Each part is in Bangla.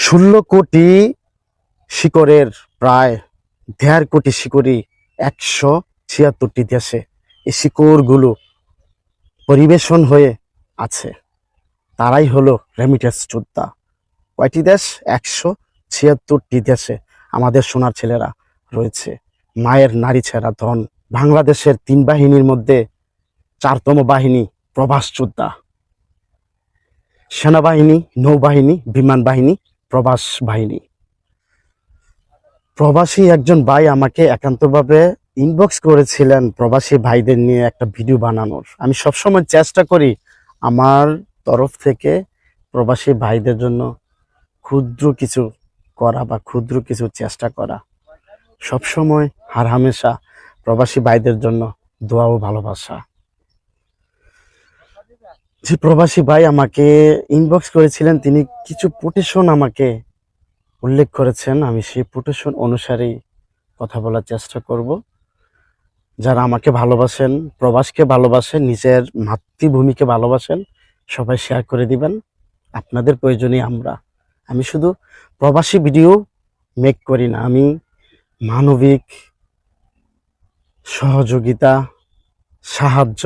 ষোলো কোটি শিকড়ের প্রায় দেড় কোটি শিকড়ি একশো ছিয়াত্তরটি দেশে এই শিকড়গুলো পরিবেশন হয়ে আছে। তারাই হলো রেমিটেন্স যোদ্ধা। কয়টি দেশ? একশো ছিয়াত্তরটি দেশে আমাদের সোনার ছেলেরা রয়েছে। মায়ের নারী ছেঁড়া ধন। বাংলাদেশের তিন বাহিনীর মধ্যে চারতম বাহিনী প্রবাস যোদ্ধা। সেনাবাহিনী, নৌবাহিনী, বিমান বাহিনী প্রবাস বাহিনী। প্রবাসী একজন ভাই আমাকে একান্তভাবে ইনবক্স করেছিলেন প্রবাসী ভাইদের নিয়ে একটা ভিডিও বানানোর। আমি সবসময় চেষ্টা করি আমার তরফ থেকে প্রবাসী ভাইদের জন্য ক্ষুদ্র কিছু করা বা ক্ষুদ্র কিছু চেষ্টা করা। সবসময় হার হামেশা প্রবাসী ভাইদের জন্য দোয়া ও ভালোবাসা। যে প্রবাসী ভাই আমাকে ইনবক্স করেছিলেন, তিনি কিছু পোটেশন আমাকে উল্লেখ করেছেন। আমি সেই পোটেশন অনুসারেই কথা বলার চেষ্টা করব। যারা আমাকে ভালোবাসেন, প্রবাসকে ভালোবাসেন, নিজের মাতৃভূমিকে ভালোবাসেন, সবাই শেয়ার করে দিবেন। আপনাদের প্রয়োজনে আমরা, আমি শুধু প্রবাসী ভিডিও মেক করি না, আমি মানবিক সহযোগিতা, সাহায্য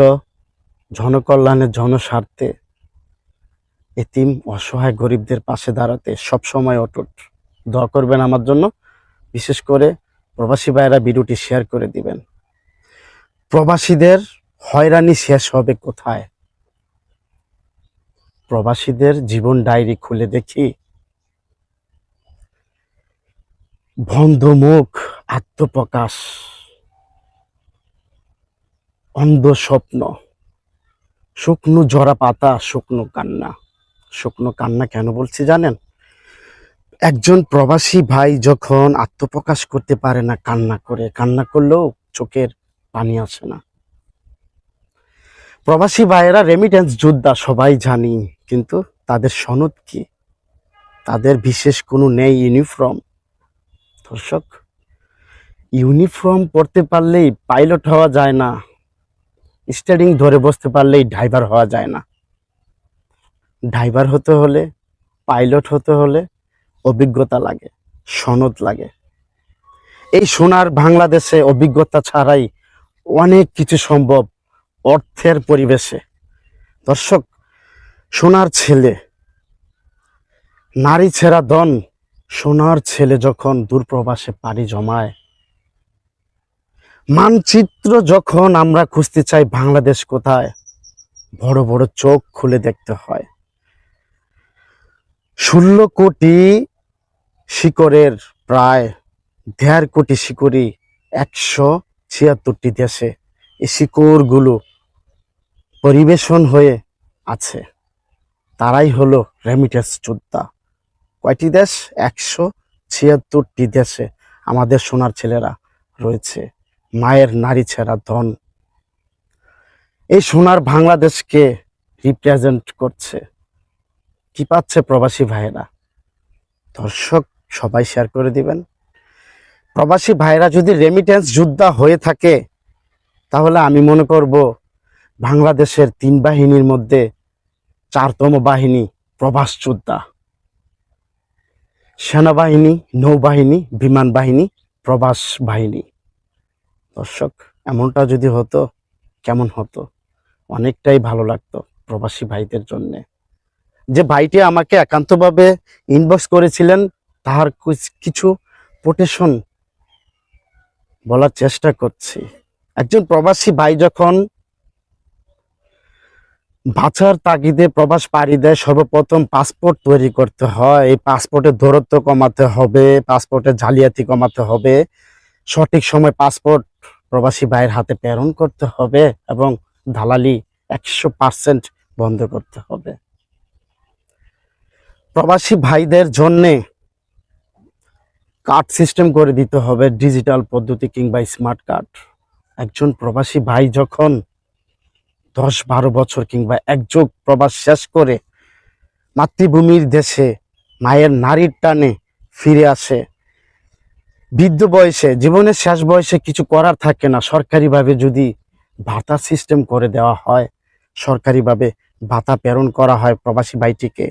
জনকল্যাণের, জনস্বার্থে এতিম, অসহায় গরিবদের পাশে দাঁড়াতে সবসময় অটুট। দোয়া করবেন আমার জন্য। বিশেষ করে প্রবাসী ভাইয়েরা ভিডিওটি শেয়ার করে দিবেন। প্রবাসীদের হয়রানি শেষ হবে কোথায়? প্রবাসীদের জীবন ডায়েরি খুলে দেখি। বন্ধমুখ আত্মপ্রকাশ অন্ধ স্বপ্ন শুকনো জরা পাতা, শুকনো কান্না। শুকনো কান্না কেন বলছি জানেন? একজন প্রবাসী ভাই যখন আত্মপ্রকাশ করতে পারে না কান্না করে, কান্না করলেও চোখের পানি আসে না। প্রবাসী ভাইয়েরা রেমিটেন্স যোদ্ধা সবাই জানি, কিন্তু তাদের সনদ কি? তাদের বিশেষ কোনো নেই ইউনিফর্ম দর্শক ইউনিফর্ম পরতে পারলেই পাইলট হওয়া যায় না। স্টারিং ধরে বসতে পারলেই ড্রাইভার হওয়া যায় না। ড্রাইভার হতে হলে পাইলট হতে হলে অভিজ্ঞতা লাগে, সনদ লাগে। এই সোনার বাংলাদেশে অভিজ্ঞতা ছাড়াই অনেক কিছু সম্ভব অর্থের পরিবেশে। দর্শক, সোনার ছেলে, নারী ছেঁড়া দন সোনার ছেলে যখন দূরপ্রবাসে পাড়ি জমায় মানচিত্র যখন আমরা খুঁজতে চাই বাংলাদেশ কোথায়, বড় বড় চোখ খুলে দেখতে হয়। ষোলো কোটি শিকড়ের প্রায় দেড় কোটি শিকড়ি একশো ছিয়াত্তরটি দেশে এই শিকড়গুলো পরিবেশন হয়ে আছে। তারাই হলো রেমিটেন্স যোদ্ধা। কয়টি দেশ? একশো ছিয়াত্তরটি দেশে আমাদের সোনার ছেলেরা রয়েছে। মায়ের নারী ছেঁড়া ধন। এই সোনার বাংলাদেশকে রিপ্রেজেন্ট করছে। কি পাচ্ছে প্রবাসী ভাইয়েরা? দর্শক, সবাই শেয়ার করে দিবেন। প্রবাসী ভাইরা যদি রেমিটেন্স যোদ্ধা হয়ে থাকে, তাহলে আমি মনে করব বাংলাদেশের তিন বাহিনীর মধ্যে চারতম বাহিনী প্রবাস যোদ্ধা। সেনাবাহিনী, নৌবাহিনী, বিমান বাহিনী, প্রবাস বাহিনী। দর্শক, এমনটা যদি হতো, কেমন হতো? অনেকটাই ভালো লাগতো প্রবাসী ভাইদের জন্যে। যে ভাইটি আমাকে একান্তভাবে ইনবক্স করেছিলেন, তাহার কিছু পোটেশন বলার চেষ্টা করছি। একজন প্রবাসী ভাই যখন বাঁচার তাগিদে প্রবাস পাড়ি দেয়, সর্বপ্রথম পাসপোর্ট তৈরি করতে হয়। এই পাসপোর্টের দূরত্ব কমাতে হবে পাসপোর্টের জালিয়াতি কমাতে হবে। সঠিক সময় পাসপোর্ট প্রবাসী ভাইয়ের হাতে প্রেরণ করতে হবে এবং দালালি একশো পার্সেন্ট বন্ধ করতে হবে। প্রবাসী ভাইদের জন্যে কার্ড সিস্টেম করে দিতে হবে, ডিজিটাল পদ্ধতি কিংবা স্মার্ট কার্ড। একজন প্রবাসী ভাই যখন দশ বারো বছর কিংবা এক যুগ প্রবাস শেষ করে মাতৃভূমির দেশে মায়ের নারীর টানে ফিরে আসে বৃদ্ধ বয়সে, জীবনের শেষ বয়সে কিছু করার থাকে না। সরকারিভাবে যদি ভাতা সিস্টেম করে দেওয়া হয়, সরকারিভাবে ভাতা প্রেরণ করা হয় প্রবাসী ভাইটিকে,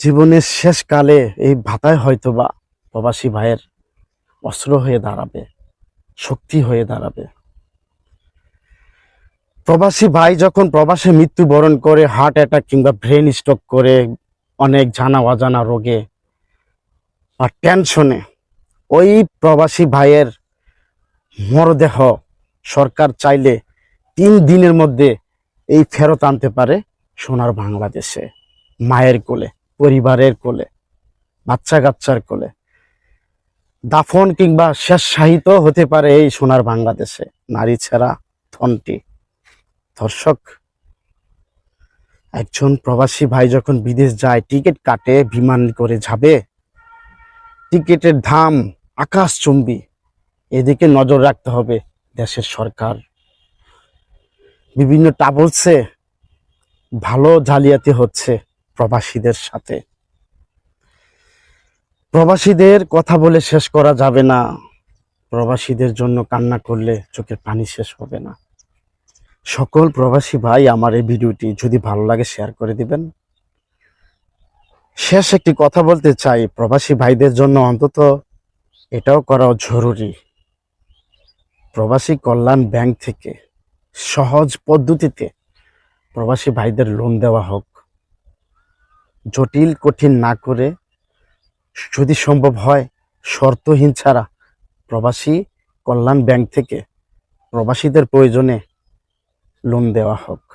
জীবনের শেষকালে এই ভাতায় হয়তোবা প্রবাসী ভাইয়ের অস্ত্র হয়ে দাঁড়াবে, শক্তি হয়ে দাঁড়াবে। প্রবাসী ভাই যখন প্রবাসে মৃত্যুবরণ করে হার্ট অ্যাটাক কিংবা ব্রেন স্ট্রোক করে, অনেক জানা অজানা রোগে বা টেনশনে ওই প্রবাসী ভাইয়ের মরদেহ সরকার চাইলে তিন দিনের মধ্যে এই ফেরত আনতে পারে সোনার বাংলাদেশে, মায়ের কোলে, পরিবারের কোলে বাচ্চা কাচ্চার কোলে। দাফন কিংবা শেষ সাহিত্য হতে পারে এই সোনার বাংলাদেশে, নারী ছেঁড়া ধনটি। ধর্ষক, একজন প্রবাসী ভাই যখন বিদেশ যায়, টিকিট কাটে, বিমান করে যাবে, টিকিটের দাম আকাশচুম্বী। এদিকে নজর রাখতে হবে দেশের সরকার। বিভিন্ন ট্রাভেলসে ভালো জালিয়াতি হচ্ছে প্রবাসীদের সাথে। প্রবাসীদের কথা বলে শেষ করা যাবে না। প্রবাসীদের জন্য কান্না করলে চোখের পানি শেষ হবে না। সকল প্রবাসী ভাই আমার এই ভিডিওটি যদি ভালো লাগে শেয়ার করে দিবেন। শেষ একটি কথা বলতে চাই। প্রবাসী ভাইদের জন্য অন্তত এটাও করা জরুরি। প্রবাসী কল্যাণ ব্যাংক থেকে সহজ পদ্ধতিতে প্রবাসী ভাইদের লোন দেওয়া হোক। জটিল, কঠিন না করে যদি সম্ভব হয়, শর্তহীন ছাড়া প্রবাসী কল্যাণ ব্যাংক থেকে প্রবাসীদের প্রয়োজনে লোন দেওয়া হোক।